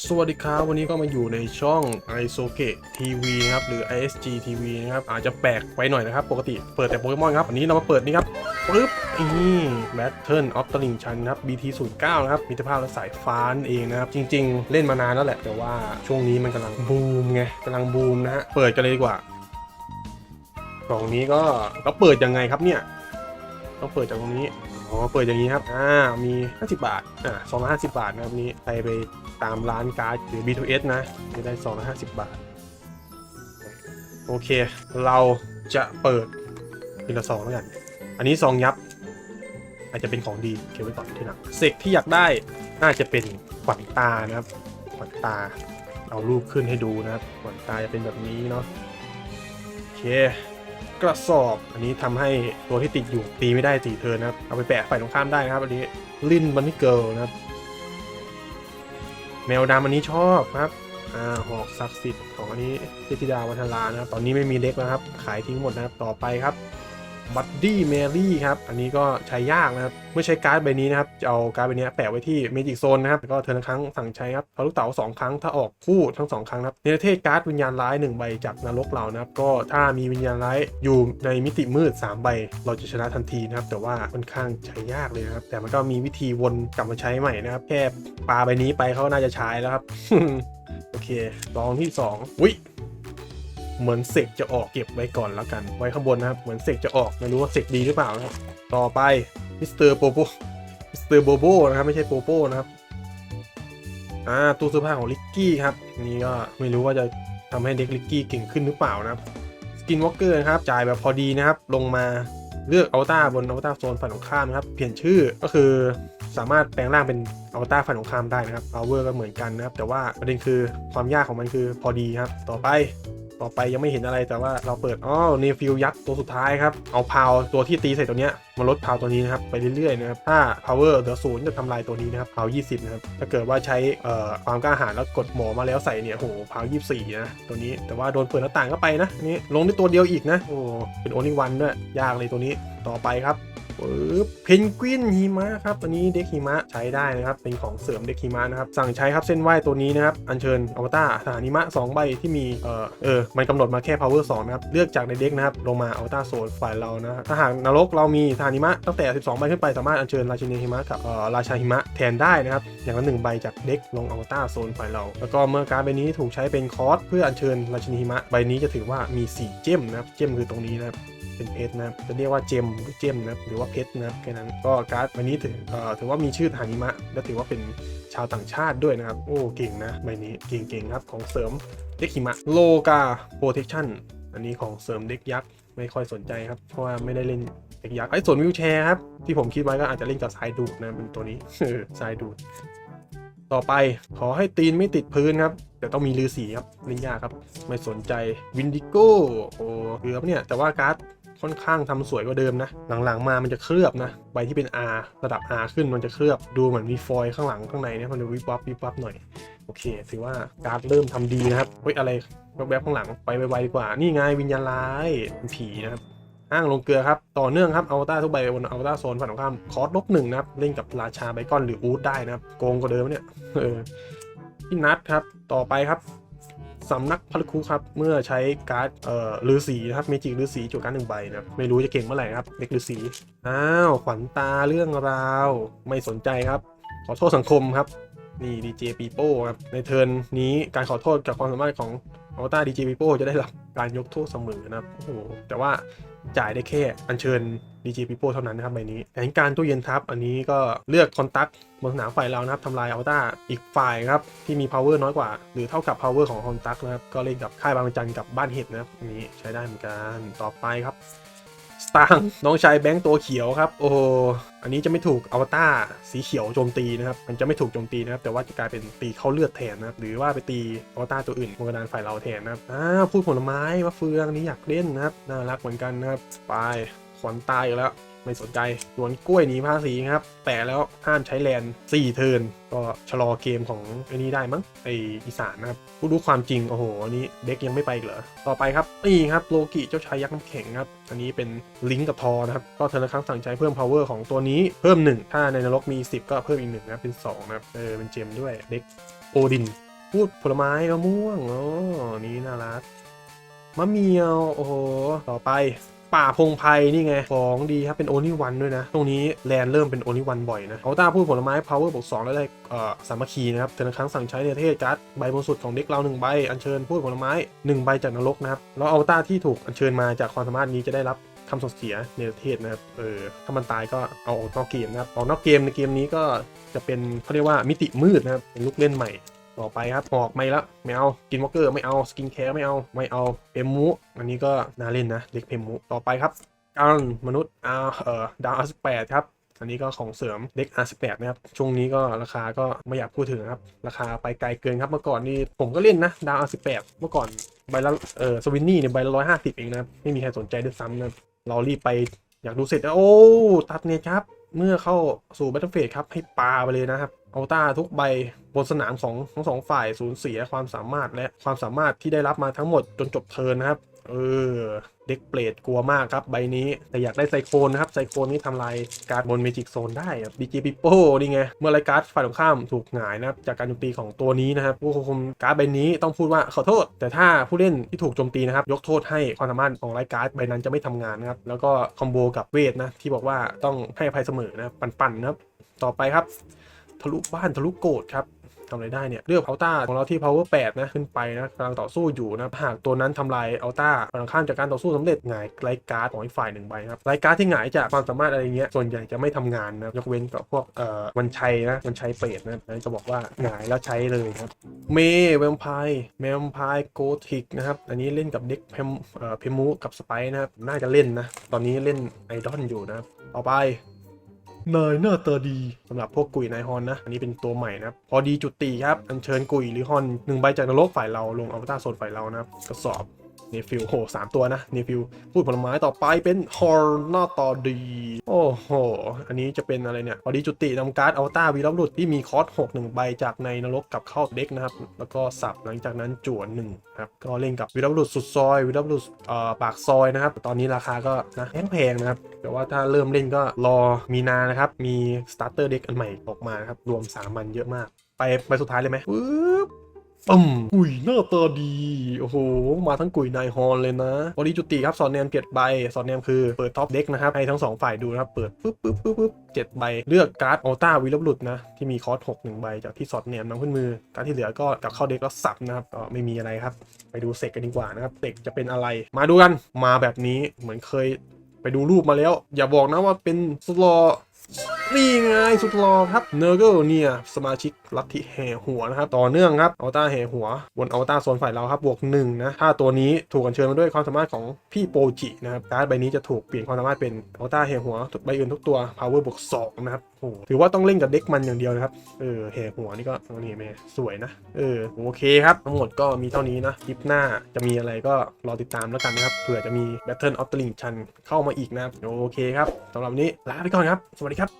สวัสดีครับ วันนี้ก็มาอยู่ในช่อง i s o k e TV นะครับ หรือ ISG TV นะครับ อาจจะแปลกไปหน่อยนะครับ ปกติเปิดแต่โปเกมอนครับ วันนี้เรามาเปิดนี่ครับปึ๊บนี่ Battle of the Ring ชันครับ BT 0 9นะครับ มิตรภาพและสายฟ้านั่นเองนะครับ จริง ๆ เล่นมานานแล้วแหละ แต่ว่าช่วงนี้มันกำลังบูมไงกำลังบูมนะฮะ เปิดกันเลยดีกว่า กล่องนี้ก็เราเปิดยังไงครับเนี่ย ต้องเปิดจากตรงนี้ อ๋อเปิดอย่างนี้ครับอ่ามี 50 บาทอ่า250บาทนะครับนี้ใครไปตามร้านการ์ดหรือ B2S นะจะได้250บาท โอเค เราจะเปิดทีละซองแล้วกัน อันนี้ซองยับ อาจจะเป็นของดีเก็บไว้ก่อนทีหลังเสกที่อยากได้น่าจะเป็นขวัญตานะครับขวัญตาเอารูปขึ้นให้ดูนะครับขวัญตาจะเป็นแบบนี้เนาะโอเค กระสอบ อันนี้ทำให้ตัวที่ติดอยู่ตีไม่ได้สี่เทินนะครับ เอาไปแปะฝ่ายตรงข้ามได้นะครับอันนี้ลินบันนี่เกิลนะครับ แมวดำอันนี้ชอบครับอ่าหอกศักดิ์สิทธิ์ของอันนี้เทพธิดาวัฒลานะครับ ตอนนี้ไม่มีเด็กแล้วครับ ขายทิ้งหมดนะครับ ต่อไปครับ บัดดี้เมรี่ครับ อันนี้ก็ใช้ยากนะครับ เมื่อใช้การ์ดใบนี้นะครับ จะเอาการ์ดใบนี้แปะไว้ที่เมจิกโซนนะครับ แล้วก็เทินละครั้งสั่งใช้ครับพาลูกเต๋าสองครั้ง ถ้าออกคู่ทั้งสองครั้งนะครับในประเทศการ์ดวิญญาณร้ายหนึ่งใบจากนรกเรานะครับ ก็ถ้ามีวิญญาณร้ายอยู่ในมิติมืดสามใบ เราจะชนะทันทีนะครับ แต่ว่าค่อนข้างใช้ยากเลยนะครับ แต่มันก็มีวิธีวนกลับมาใช้ใหม่นะครับ แค่ปาใบนี้ไปเขาน่าจะใช้แล้วครับ โอเค ลองที่สองอุ้ย เหมือนเสกจะออกเก็บไว้ก่อนแล้วกัน ไว้ข้างบนนะครับ เหมือนเสกจะออกไม่รู้ว่าเสกดีหรือเปล่านะครับต่อไปมิสเตอร์โปโปมิสเตอร์โบโบนะครับไม่ใช่โปโปนะครับอ่าตู้เสื้อผ้าของลิกกี้ครับนี่ก็ไม่รู้ว่าจะทำให้เด็กลิกกี้เก่งขึ้นหรือเปล่านะครับสกินวอล์กเกอร์นะครับจ่ายแบบพอดีนะครับ ลงมาเลือกอัลต้าบนอัลต้าโซนฝั่งตรงข้ามนะครับ เปลี่ยนชื่อก็คือสามารถแปลงร่างเป็นอัลต้าฝั่งตรงข้ามได้นะครับ power ก็เหมือนกันนะครับ แต่ว่าประเด็นคือความยากของมันคือพอดีครับ ต่อไป ต่อไปยังไม่เห็นอะไรแต่ว่าเราเปิดอ๋อเนฟิลยักษ์ตัวสุดท้ายครับเอาพาวตัวที่ตีใส่ตัวเนี้ยมาลดพาวตัวนี้นะครับไปเรื่อยๆนะครับถ้า power เหลือศูนย์จะทำลายตัวนี้นะครับพาว20นะครับถ้าเกิดว่าใช้เอ่อความกล้าหาญแล้วกดหมอมาแล้วใส่เนี่ยโหพาว24นะตัวนี้แต่ว่าโดนเปิดหน้าต่างก็ไปนะนี่ลงด้วยตัวเดียวอีกนะโอ้เป็นโอนิวันด้วยยากเลยตัวนี้ต่อไปครับ ปึ๊บเพนกวินหิมะครับอันนี้เด็กหิมะใช้ได้นะครับ เป็นของเสริมเด็กหิมะนะครับ สั่งใช้ครับเส้นไหวตัวนี้นะครับ อัญเชิญอวตารสถานิมะ 2 ใบที่มี เออเออ มันกำหนดมาแค่ power 2 นะครับ เลือกจากในเด็กนะครับ ลงมาอวตารโซนฝ่ายเรานะถ้าหากนรกเรามีสถานิมะตั้งแต่ 12 ใบขึ้นไปสามารถอัญเชิญราชินีหิมะกับเอ่อราชาหิมะแทนได้นะครับ อย่างละหนึ่งใบจากเด็กลงอวตารโซนฝ่ายเรา แล้วก็เมื่อการใบนี้ถูกใช้เป็นคอร์สเพื่ออัญเชิญราชินีหิมะใบนี้จะถือว่ามี 4 เจมนะครับ เจมคือตรงนี้นะครับ เป็นเพชรนะครับจะเรียกว่าเจมหรือเจมนะหรือว่าเพชรนะครับแค่นั้นก็การ์ดวันนี้ถือเอ่อถือว่ามีชื่อทานิมะ และถือว่าเป็นชาวต่างชาติด้วยนะครับ โอ้เก่งนะใบนี้เก่งๆครับของเสริมเด็กหิมะโลกาโปรเทคชั่นอันนี้ของเสริมเด็กยักษ์ไม่ค่อยสนใจครับ เพราะว่าไม่ได้เล่นเด็กยักษ์ไอ้ส่วนวิวแชร์ครับ ที่ผมคิดไว้ก็อาจจะเล่นกับสายดูดนะเป็นตัวนี้สายดูด ต่อไปขอให้ตีนไม่ติดพื้นครับ แต่ต้องมีลือสีครับเล่นยากครับ ไม่สนใจวินดิโก้โอ้เกือบเนี่ยแต่ว่าการ์ด ค่อนข้างทำสวยกว่าเดิมนะ หลังๆมามันจะเคลือบนะ ใบที่เป็น R ระดับ R ขึ้นมันจะเคลือบ ดูเหมือนมีฟอยล์ข้างหลังข้างในเนี่ยมันจะวิบวับวิบวับหน่อย โอเคถือว่าการ์ดเริ่มทำดีนะครับ เฮ้ยอะไรแวบๆข้างหลังไปไวๆดีกว่า นี่ไงวิญญาณร้ายเป็นผีนะครับอ้างลงเกลือครับ ต่อเนื่องครับอัลต้าทุกใบบนอัลต้าโซนฝั่งตรงข้ามคอร์สลบหนึ่งนะครับ เล่นกับราชาไบคอนหรืออูดได้นะครับ โกงกว่าเดิมเนี่ย เออพี่นัทครับ ต่อไปครับ สำนักพลคุครับ เมื่อใช้การ์ดเอ่อฤาษีนะครับเมจิกฤาษีจุดการดหนึ่งใบนะครับไม่รู้จะเก่งเมื่อไหร่ครับเด็กฤาษีอ้าวขวัญตาเรื่องราวไม่สนใจครับ ขอโทษสังคมครับนี่ดีเจปีโป้ครับในเทิร์นนี้การขอโทษกับความสามารถของอัลต้าดีเจปีโป้จะได้รับการยกโทษเสมอนะครับโอ้โหแต่ว่า จ่ายได้แค่อัญเชิญดีเจปีโป้เท่านั้นนะครับใบนี้แผนการตู้เย็นทับอันนี้ก็เลือกคอนตักบนสนามฝ่ายเรานะครับทำลายอวตาอีกฝ่ายครับที่มี power น้อยกว่า หรือเท่ากับ power ของคอนตักนะครับก็เล่นกับค่ายบางจันทร์กับบ้านเห็ดนะครับนี้ใช้ได้เหมือนกันต่อไปครับ ตางน้องชายแบงค์ตัวเขียวครับ โอ้อันนี้จะไม่ถูกอวตารสีเขียวโจมตีนะครับ มันจะไม่ถูกโจมตีนะครับ แต่ว่าจะกลายเป็นตีเข้าเลือดแทนนะครับ หรือว่าไปตีอวตารตัวอื่นบนกระดานฝ่ายเราแทนนะครับอ้าวพูดผลไม้ว่าเฟืองนี้อยากเล่นนะครับ น่ารักเหมือนกันนะครับ ไปขวัญตายอยู่แล้ว ไม่สนใจสวนกล้วยหนีภาษีครับ แต่แล้วห้ามใช้แลน4เทิร์นก็ชะลอเกมของไอ้นี้ได้มั้งไออีสานนะครับผู้รู้ความจริง โอ้โหอันนี้เด็กยังไม่ไปเหรอ ต่อไปครับนี่ครับโลกิเจ้าชายยักษ์น้ำแข็งครับ อันนี้เป็นลิงก์กับทอนะครับ ก็เทิร์นละครั้งสั่งใช้เพิ่ม power ของตัวนี้เพิ่ม 1 ถ้าในนรกมี 10 ก็เพิ่มอีก1นะครับเป็น2นะครับเออเป็นเจมด้วยเด็กโอดิน พูดผลไม้มะม่วงอ๋อนี่น่ารักมะเมียวโอ้โหต่อไป ป่าพงไพรนี่ไงของดีครับเป็นโอนิวันด้วยนะตรงนี้แลนเริ่มเป็นโอนิวันบ่อยนะเอาตาพูดผลไม้ power บวก2แล้วได้เอ่อสามัคคีนะครับแต่ละครั้งสั่งใช้ในประเทศการ์ดใบบนสุดของเด็กเราหนึ่งใบอัญเชิญพูดผลไม้1ใบจากนรกนะครับแล้วเอาตาที่ถูกอัญเชิญมาจากความสามารถนี้จะได้รับคำสั่งเสียในประเทศนะครับ เออ ถ้ามันตายก็เอาออกนอกเกมนะครับ ออกนอกเกมในเกมนี้ก็จะเป็นเขาเรียกว่ามิติมืดนะครับ เป็นลูกเล่นใหม่ ต่อไปครับหอกไม่ละไม่เอากินวอลเกอร์ไม่เอาสกินแคร์ไม่เอาไม่เอาเพมมุอันนี้ก็น่าเล่นนะเด็กเพมมุต่อไปครับการมนุษย์อาเอ่อดาวอาร์สิบแปดครับอันนี้ก็ของเสริมเด็ก R18 นะครับ ช่วงนี้ก็ราคาก็ไม่อยากพูดถึงครับ ราคาไปไกลเกินครับ เมื่อก่อนนี่ผมก็เล่นนะ ดาว R18 เมื่อก่อนใบละเออสวินนี่เนี่ยใบละร้อยห้าสิบเองนะไม่มีใครสนใจด้วยซ้ำนะเรารีบไปอยากดูเสร็จแล้วโอ้ ตัดเนี่ยครับ เมื่อเข้าสู่ Battlefield ครับ ให้ปลาไปเลยนะครับ อาต้าทุกใบบนสนามของทั้งสองฝ่ายสูญเสียความสามารถและความสามารถที่ได้รับมาทั้งหมดจนจบเทิร์นนะครับ เออ เด็กเปรตกลัวมากครับใบนี้ แต่อยากได้ไซโคนนะครับ ไซโคนนี่ทำลายการบนเมจิกโซนได้ครับดีเจปิโป้นี่ไง เมื่อไรการ์ดฝ่ายตรงข้ามถูกหงายนะครับ จากการโจมตีของตัวนี้นะครับผู้ควบคุมการ์ดใบนี้ต้องพูดว่าขอโทษ แต่ถ้าผู้เล่นที่ถูกโจมตีนะครับ ยกโทษให้ความสามารถของไรการ์ดใบนั้นจะไม่ทำงานนะครับแล้วก็คอมโบกับเวทนะที่บอกว่าต้องให้อภัยเสมอนะปั่นๆนะครับต่อไปครับ ทะลุบ้านทะลุโกดครับทำอะไรได้เนี่ยเลือกเอาต้าของเราที่ power 8 นะ ขึ้นไปนะกำลังต่อสู้อยู่นะ หากตัวนั้นทำลายเอาต้าฝั่งข้ามจากการต่อสู้สำเร็จหงายไลการ์ดของอีกฝ่ายหนึ่งใบครับไลการ์ดที่หงายจากความสามารถอะไรเงี้ยส่วนใหญ่จะไม่ทำงานนะยกเว้นกับพวกเอ่อวันชัยนะวันชัยเปรตนะนั้นจะบอกว่าหงายแล้วใช้เลยครับเมย์แวมไพร์แวมไพร์โกธิกนะครับอันนี้เล่นกับเด็กเพมเอ่อเพมูกับสไปนะครับน่าจะเล่นนะตอนนี้เล่นไอดอลอยู่นะต่อไป นายหน้าตาดีสำหรับพวกกุยนายฮอนนะ อันนี้เป็นตัวใหม่นะครับ พอดีจุดตีครับ อัญเชิญกุยหรือฮอนหนึ่งใบจากนรกฝ่ายเราลงอวตารโซนฝ่ายเรานะครับกระสอบ นฟิลโหสามตัวนะเนฟิลพูดผลไม้ต่อไปเป็นฮอร์นาตาดี โอ้โห อันนี้จะเป็นอะไรเนี่ยพอดีจุตินำการ์ดอวตาวีรบุรุษที่มีคอส6 1ใบจากในนรกกับเข้าเด็กนะครับ แล้วก็สับหลังจากนั้นจวนหนึ่งครับก็เล่นกับวีรบุรุษสุดซอยวีรบุรุษเอ่อปากซอยนะครับ ตอนนี้ราคาก็นะแพงๆนะครับแต่ว่าถ้าเริ่มเล่นก็รอมีนานะครับ มีสตาร์เตอร์เด็กอันใหม่ออกมาครับรวม3มันเยอะมาก ไปไปสุดท้ายเลยไหมปึ๊บ ปึ้มกุยหน้าตาดี โอ้โห มาทั้งกุยนายฮอนเลยนะบอดี้จุติครับ สอนแนมเจ็ดใบ สอนแนมคือเปิดท็อปเด็กนะครับ ให้ทั้งสองฝ่ายดูนะครับ เปิดปึ๊บปึ๊บปึ๊บปึ๊บเจ็ดใบ เลือกการ์ดอัลต้าวีรบุรุษนะ ที่มีคอร์สหกหนึ่งใบ จากที่สอดแนมนำขึ้นมือ การดที่เหลือก็กลับเข้าเด็กแล้วสับนะครับก็ไม่มีอะไรครับ ไปดูเสกกันดีกว่านะครับเสกจะเป็นอะไร มาดูกัน มาแบบนี้ เหมือนเคย ไปดูรูปมาแล้ว อย่าบอกนะว่าเป็นสลอนี่ไงสุดหลอครับเนอร์เกิลเนี่ยสมาชิกลัทธิแห่หัวนะครับต่อเนื่องครับอัลต้าแห่หัว บนอัลต้าโซนฝ่ายเราครับบวกหนึ่งนะถ้าตัวนี้ถูกอัญเชิญมาด้วยความสามารถของพี่โปจินะครับการ์ดใบนี้จะถูกเปลี่ยนความสามารถเป็นอัลต้าแห่หัวใบอื่นทุกตัว power บวกสองนะครับโอ้โหถือว่าต้องเล่นกับเด็กมันอย่างเดียวนะครับเออแห่หัวนี่ก็นี่แม่สวยนะเออโอเคครับทั้งหมดก็มีเท่านี้นะคลิปหน้าจะมีอะไรก็รอติดตามแล้วกันนะครับเผื่อจะมี Battle of the Ring ชันเข้ามาอีกนะครับโอเคครับสำหรับวันนี้ลาไปก่อนครับ สวัสดีครับ